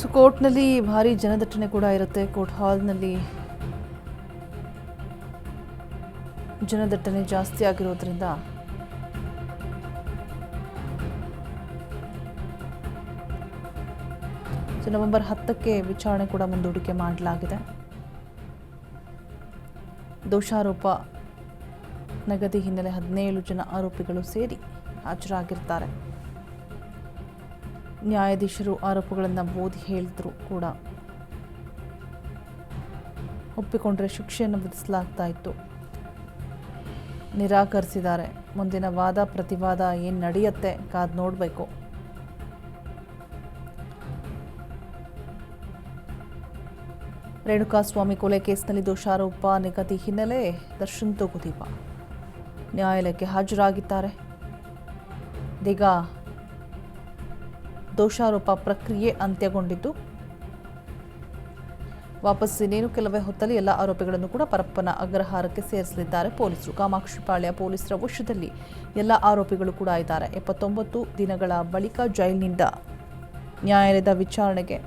So ಕೋರ್ಟ್ನಲ್ಲಿ ಭಾರಿ ಜನದಟ್ಟಣೆ ಕೂಡ ಇರುತ್ತೆ. ಕೋರ್ಟ್ ಹಾಲ್ನಲ್ಲಿ ಜನದಟ್ಟಣೆ ಜಾಸ್ತಿ ಆಗಿರೋದ್ರಿಂದ. ಸೊ ನವೆಂಬರ್ ಹತ್ತಕ್ಕೆ ವಿಚಾರಣೆ ಕೂಡ ಮುಂದೂಡಿಕೆ ಮಾಡಲಾಗಿದೆ. ದೋಷಾರೋಪ ನಗದಿ ಹಿನ್ನೆಲೆ ಹದಿನೇಳು ಜನ ಆರೋಪಿಗಳು ಸೇರಿ ಹಾಜರಾಗಿರ್ತಾರೆ. ನ್ಯಾಯಾಧೀಶರು ಆರೋಪಗಳನ್ನು ಓದಿ ಹೇಳಿದ್ರು ಕೂಡ. ಒಪ್ಪಿಕೊಂಡ್ರೆ ಶಿಕ್ಷೆಯನ್ನು ವಿಧಿಸಲಾಗ್ತಾ ಇತ್ತು. ನಿರಾಕರಿಸಿದ್ದಾರೆ. ಮುಂದಿನ ವಾದ, ಪ್ರತಿವಾದ ಏನು ನಡೆಯುತ್ತೆ ಕಾದು ನೋಡಬೇಕು. ರೇಣುಕಾಸ್ವಾಮಿ ಕೊಲೆ ಕೇಸ್ನಲ್ಲಿ ದೋಷಾರೋಪ ನಿಗದಿ ಹಿನ್ನೆಲೆ ದರ್ಶನ್ ತೋಗುದೀಪ. ನ್ಯಾಯಾಲಯಕ್ಕೆ ಹಾಜರಾಗಿದ್ದಾರೆ. ಇದೀಗ ದೋಷಾರೋಪ ಪ್ರಕ್ರಿಯೆ ಅಂತ್ಯಗೊಂಡಿದ್ದು. ವಾಪಸ್ ಇನ್ನೇನು, ಕೆಲವೇ ಹೊತ್ತಲ್ಲಿ ಎಲ್ಲ ಆರೋಪಿಗಳನ್ನು ಕೂಡ ಪರಪ್ಪನ ಅಗ್ರಹಾರಕ್ಕೆ ಸೇರಿಸಲಿದ್ದಾರೆ ಪೊಲೀಸರು. ಕಾಮಾಕ್ಷಿಪಾಳ್ಯ ಪೊಲೀಸರ ವಶದಲ್ಲಿ ಎಲ್ಲ ಆರೋಪಿಗಳು ಕೂಡ ಇದ್ದಾರೆ. ಎಪ್ಪತ್ತೊಂಬತ್ತು ದಿನಗಳ ಬಳಿಕ ಜೈಲಿನಿಂದ ನ್ಯಾಯಾಲಯದ ವಿಚಾರಣೆಗೆ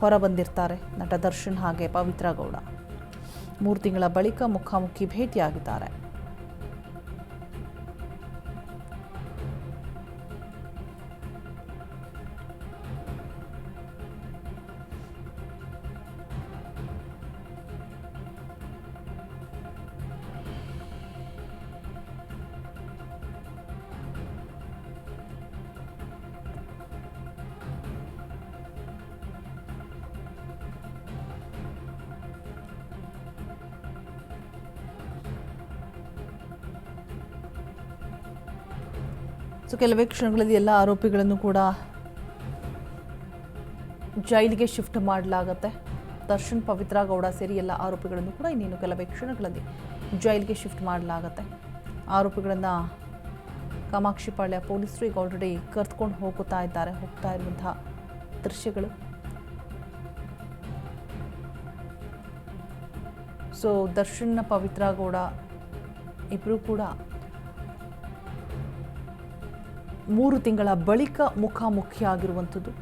ಹೊರಬಂದಿರ್ತಾರೆ ನಟ ದರ್ಶನ್ ಹಾಗೆ ಪವಿತ್ರ ಗೌಡ. ಮೂರು ತಿಂಗಳ ಬಳಿಕ ಮುಖಾಮುಖಿ ಭೇಟಿಯಾಗಿದ್ದಾರೆ. ಸೊ ಕೆಲವೇ ಕ್ಷಣಗಳಲ್ಲಿ ಎಲ್ಲ ಆರೋಪಿಗಳನ್ನು ಕೂಡ ಜೈಲಿಗೆ ಶಿಫ್ಟ್ ಮಾಡಲಾಗತ್ತೆ. ದರ್ಶನ್, ಪವಿತ್ರ ಗೌಡ ಸೇರಿ ಎಲ್ಲ ಆರೋಪಿಗಳನ್ನು ಕೂಡ ಇನ್ನೇನು ಕೆಲವೇ ಕ್ಷಣಗಳಲ್ಲಿ ಜೈಲಿಗೆ ಶಿಫ್ಟ್ ಮಾಡಲಾಗತ್ತೆ. ಆರೋಪಿಗಳನ್ನು ಕಾಮಾಕ್ಷಿಪಾಳ್ಯ ಪೊಲೀಸರು ಈಗ ಆಲ್ರೆಡಿ ಕರೆದುಕೊಂಡು ಹೋಗುತ್ತಾ ಇದ್ದಾರೆ, ಹೋಗ್ತಾ ಇರುವಂತಹ ದೃಶ್ಯಗಳು. ಸೊ ದರ್ಶನ್ ಪವಿತ್ರ ಗೌಡ ಇಬ್ಬರೂ ಕೂಡ ಮೂರು ತಿಂಗಳ ಬಳಿಕ ಮುಖಾಮುಖಿ ಆಗಿರುವಂಥದ್ದು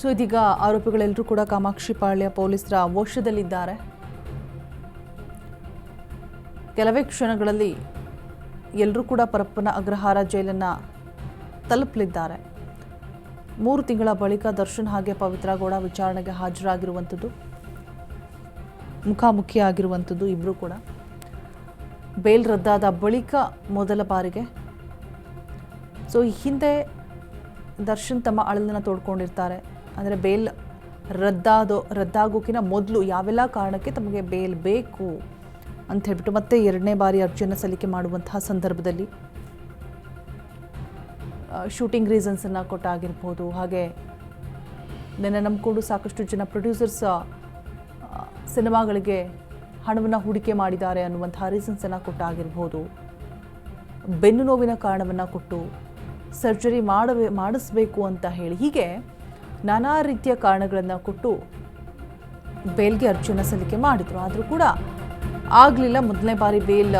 ಸೊ ಇದೀಗ ಆರೋಪಿಗಳೆಲ್ಲರೂ ಕೂಡ ಕಾಮಾಕ್ಷಿಪಾಳ್ಯ ಪೊಲೀಸರ ವಶದಲ್ಲಿದ್ದಾರೆ. ಕೆಲವೇ ಕ್ಷಣಗಳಲ್ಲಿ ಎಲ್ಲರೂ ಕೂಡ ಪರಪ್ಪನ ಅಗ್ರಹಾರ ಜೈಲನ್ನು ತಲುಪಲಿದ್ದಾರೆ. ಮೂರು ತಿಂಗಳ ಬಳಿಕ ದರ್ಶನ್ ಹಾಗೆ ಪವಿತ್ರ ಗೌಡ ವಿಚಾರಣೆಗೆ ಹಾಜರಾಗಿರುವಂಥದ್ದು ಮುಖಾಮುಖಿ ಆಗಿರುವಂಥದ್ದು ಇಬ್ಬರೂ ಕೂಡ. ಬೇಲ್ ರದ್ದಾದ ಬಳಿಕ ಮೊದಲ ಬಾರಿಗೆ. ಸೊ, ಈ ಹಿಂದೆ ದರ್ಶನ್ ತಮ್ಮ ಅಳಲನ್ನು ತೋಡ್ಕೊಂಡಿರ್ತಾರೆ. ಅಂದರೆ ಬೇಲ್ ರದ್ದಾದೋ, ರದ್ದಾಗೋಕಿನ ಮೊದಲು ಯಾವೆಲ್ಲ ಕಾರಣಕ್ಕೆ ತಮಗೆ ಬೇಲ್ ಬೇಕು? ಅಂತ ಹೇಳ್ಬಿಟ್ಟು ಮತ್ತೆ ಎರಡನೇ ಬಾರಿ ಅರ್ಜಿಯನ್ನು ಸಲ್ಲಿಕೆ ಮಾಡುವಂತಹ ಸಂದರ್ಭದಲ್ಲಿ ಶೂಟಿಂಗ್ ರೀಸನ್ಸನ್ನು ಕೊಟ್ಟಾಗಿರ್ಬೋದು, ಹಾಗೆ ನಿನ್ನೆ ನಂಬಿಕೊಂಡು ಸಾಕಷ್ಟು ಜನ ಪ್ರೊಡ್ಯೂಸರ್ಸ್ ಸಿನಿಮಾಗಳಿಗೆ ಹಣವನ್ನು ಹೂಡಿಕೆ ಮಾಡಿದ್ದಾರೆ ಅನ್ನುವಂತಹ ರೀಸನ್ಸನ್ನು ಕೊಟ್ಟಾಗಿರ್ಬೋದು. ಬೆನ್ನು ನೋವಿನ ಕಾರಣವನ್ನು ಕೊಟ್ಟು ಸರ್ಜರಿ ಮಾಡಬೇ ಮಾಡಿಸ್ಬೇಕು ಅಂತ ಹೇಳಿ, ಹೀಗೆ ನಾನಾ ರೀತಿಯ ಕಾರಣಗಳನ್ನು ಕೊಟ್ಟು ಬೇಲ್ಗೆ ಅರ್ಜಿಯನ್ನು ಸಲ್ಲಿಕೆ ಮಾಡಿದರು. ಆದರೂ ಕೂಡ ಆಗಲಿಲ್ಲ. ಮೊದಲನೇ ಬಾರಿ ಬೇಲ್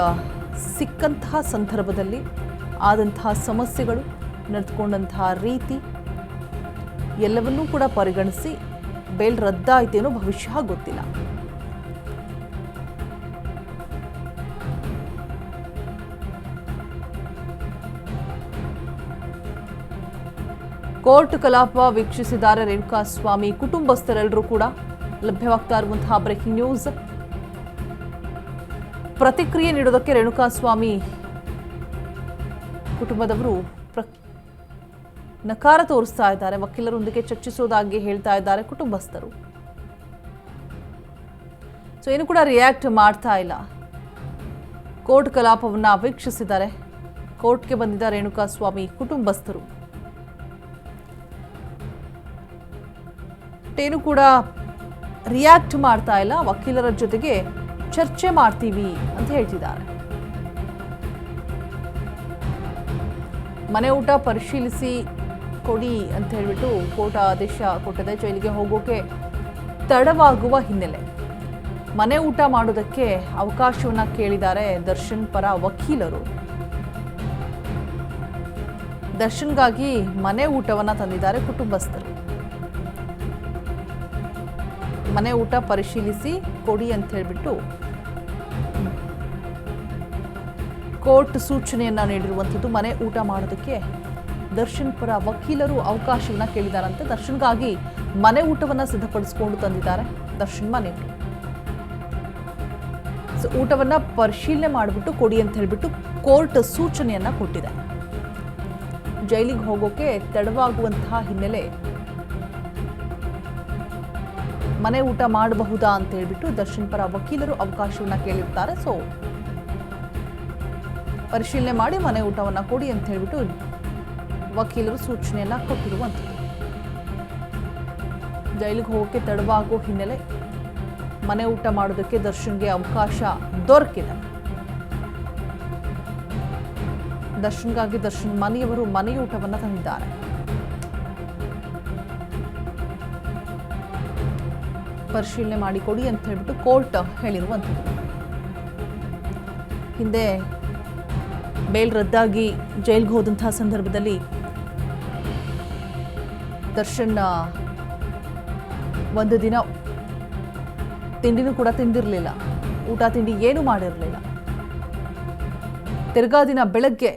ಸಿಕ್ಕಂತಹ ಸಂದರ್ಭದಲ್ಲಿ ಆದಂತಹ ಸಮಸ್ಯೆಗಳು ನಡೆದುಕೊಂಡಂತಹ ರೀತಿ ಎಲ್ಲವನ್ನೂ ಕೂಡ ಪರಿಗಣಿಸಿ ಬೇಲ್ ರದ್ದಾಯಿತೇನೋ ಭವಿಷ್ಯ ಗೊತ್ತಿಲ್ಲ. ಕೋರ್ಟ್ ಕಲಾಪ ವೀಕ್ಷಿಸಿದ್ದಾರೆ ರೇಣುಕಾಸ್ವಾಮಿ ಕುಟುಂಬಸ್ಥರೆಲ್ಲರೂ ಕೂಡ ಲಭ್ಯವಾಗ್ತಾ ಇರುವಂತಹ ಬ್ರೇಕಿಂಗ್ ನ್ಯೂಸ್ ಪ್ರತಿಕ್ರಿಯೆ ನೀಡೋದಕ್ಕೆ ರೇಣುಕಾಸ್ವಾಮಿ ಕುಟುಂಬದವರು ಪ್ರ ನಕಾರ ತೋರಿಸ್ತಾ ಇದ್ದಾರೆ. ವಕೀಲರೊಂದಿಗೆ ಚರ್ಚಿಸೋದಾಗಿ ಹೇಳ್ತಾ ಇದ್ದಾರೆ ಕುಟುಂಬಸ್ಥರು. ಸೊ ಏನು ಕೂಡ ರಿಯಾಕ್ಟ್ ಮಾಡ್ತಾ ಇಲ್ಲ. ಕೋರ್ಟ್ ಕಲಾಪವನ್ನು ವೀಕ್ಷಿಸಿದ್ದಾರೆ. ಕೋರ್ಟ್ಗೆ ಬಂದಿದ್ದ ರೇಣುಕಾಸ್ವಾಮಿ ಕುಟುಂಬಸ್ಥರು. ಏನು ಕೂಡ ರಿಯಾಕ್ಟ್ ಮಾಡ್ತಾ ಇಲ್ಲ. ವಕೀಲರ ಜೊತೆಗೆ ಚರ್ಚೆ ಮಾಡ್ತೀವಿ ಅಂತ ಹೇಳ್ತಿದ್ದಾರೆ. ಮನೆ ಊಟ ಪರಿಶೀಲಿಸಿ ಕೊಡಿ ಅಂತ ಹೇಳ್ಬಿಟ್ಟು ಕೋರ್ಟ್ ಆದೇಶ ಕೊಟ್ಟಿದೆ. ಜೈಲಿಗೆ ಹೋಗೋಕೆ ತಡವಾಗುವ ಹಿನ್ನೆಲೆ. ಮನೆ ಊಟ ಮಾಡೋದಕ್ಕೆ ಅವಕಾಶವನ್ನ ಕೇಳಿದ್ದಾರೆ ದರ್ಶನ್ ಪರ ವಕೀಲರು. ದರ್ಶನ್ಗಾಗಿ ಮನೆ ಊಟವನ್ನ ತಂದಿದ್ದಾರೆ ಕುಟುಂಬಸ್ಥರು. ಮನೆ ಊಟ ಪರಿಶೀಲಿಸಿ ಕೊಡಿ ಅಂತ ಹೇಳ್ಬಿಟ್ಟು ಕೋರ್ಟ್ ಸೂಚನೆಯನ್ನ ನೀಡಿರುವಂಥದ್ದು, ಮನೆ ಊಟ ಮಾಡೋದಕ್ಕೆ ದರ್ಶನ್ ಪರ ವಕೀಲರು ಅವಕಾಶವನ್ನ ಕೇಳಿದಾರಂತೆ. ದರ್ಶನ್ಗಾಗಿ ಮನೆ ಊಟವನ್ನ ಸಿದ್ಧಪಡಿಸಿಕೊಂಡು ತಂದಿದ್ದಾರೆ ದರ್ಶನ್ ಸೊ, ಊಟವನ್ನ ಪರಿಶೀಲನೆ ಮಾಡಿಬಿಟ್ಟು ಕೊಡಿ ಅಂತ ಹೇಳ್ಬಿಟ್ಟು ಕೋರ್ಟ್ ಸೂಚನೆಯನ್ನ ಕೊಟ್ಟಿದೆ. ಜೈಲಿಗೆ ಹೋಗೋಕೆ ತಡವಾಗುವಂತಹ ಹಿನ್ನೆಲೆ ಮನೆ ಊಟ ಮಾಡಬಹುದಾ ಅಂತ ಹೇಳ್ಬಿಟ್ಟು ದರ್ಶನ್ ಪರ ವಕೀಲರು ಅವಕಾಶವನ್ನ ಕೇಳಿರ್ತಾರೆ. ಸೊ ಪರಿಶೀಲನೆ ಮಾಡಿ ಮನೆ ಊಟವನ್ನು ಕೊಡಿ ಅಂತ ಹೇಳಿಬಿಟ್ಟು ವಕೀಲರು ಸೂಚನೆಯನ್ನ ಕೊಟ್ಟಿರುವಂಥದ್ದು ಜೈಲಿಗೆ ಹೋಗೋಕೆ ತಡವಾಗೋ ಹಿನ್ನೆಲೆ ಮನೆ ಊಟ ಮಾಡೋದಕ್ಕೆ ದರ್ಶನ್ಗೆ ಅವಕಾಶ ದೊರಕಿದೆ. ದರ್ಶನ್ಗಾಗಿ ದರ್ಶನ್ ಮನೆಯವರು ಮನೆಯೂಟವನ್ನು ತಂದಿದ್ದಾರೆ. ಪರಿಶೀಲನೆ ಮಾಡಿ ಕೊಡಿ ಅಂತ ಹೇಳ್ಬಿಟ್ಟು ಕೋರ್ಟ್ ಹೇಳಿರುವಂಥದ್ದು ಹಿಂದೆ ಬೇಲ್ ರದ್ದಾಗಿ ಜೈಲ್ಗೆ ಹೋದಂತಹ ಸಂದರ್ಭದಲ್ಲಿ ದರ್ಶನ್ ಒಂದು ದಿನ ತಿಂಡಿನೂ ಕೂಡ ತಿಂದಿರಲಿಲ್ಲ. ಊಟ ತಿಂಡಿ ಏನೂ ಮಾಡಿರಲಿಲ್ಲ. ತಿರ್ಗಾ ದಿನ ಬೆಳಗ್ಗೆ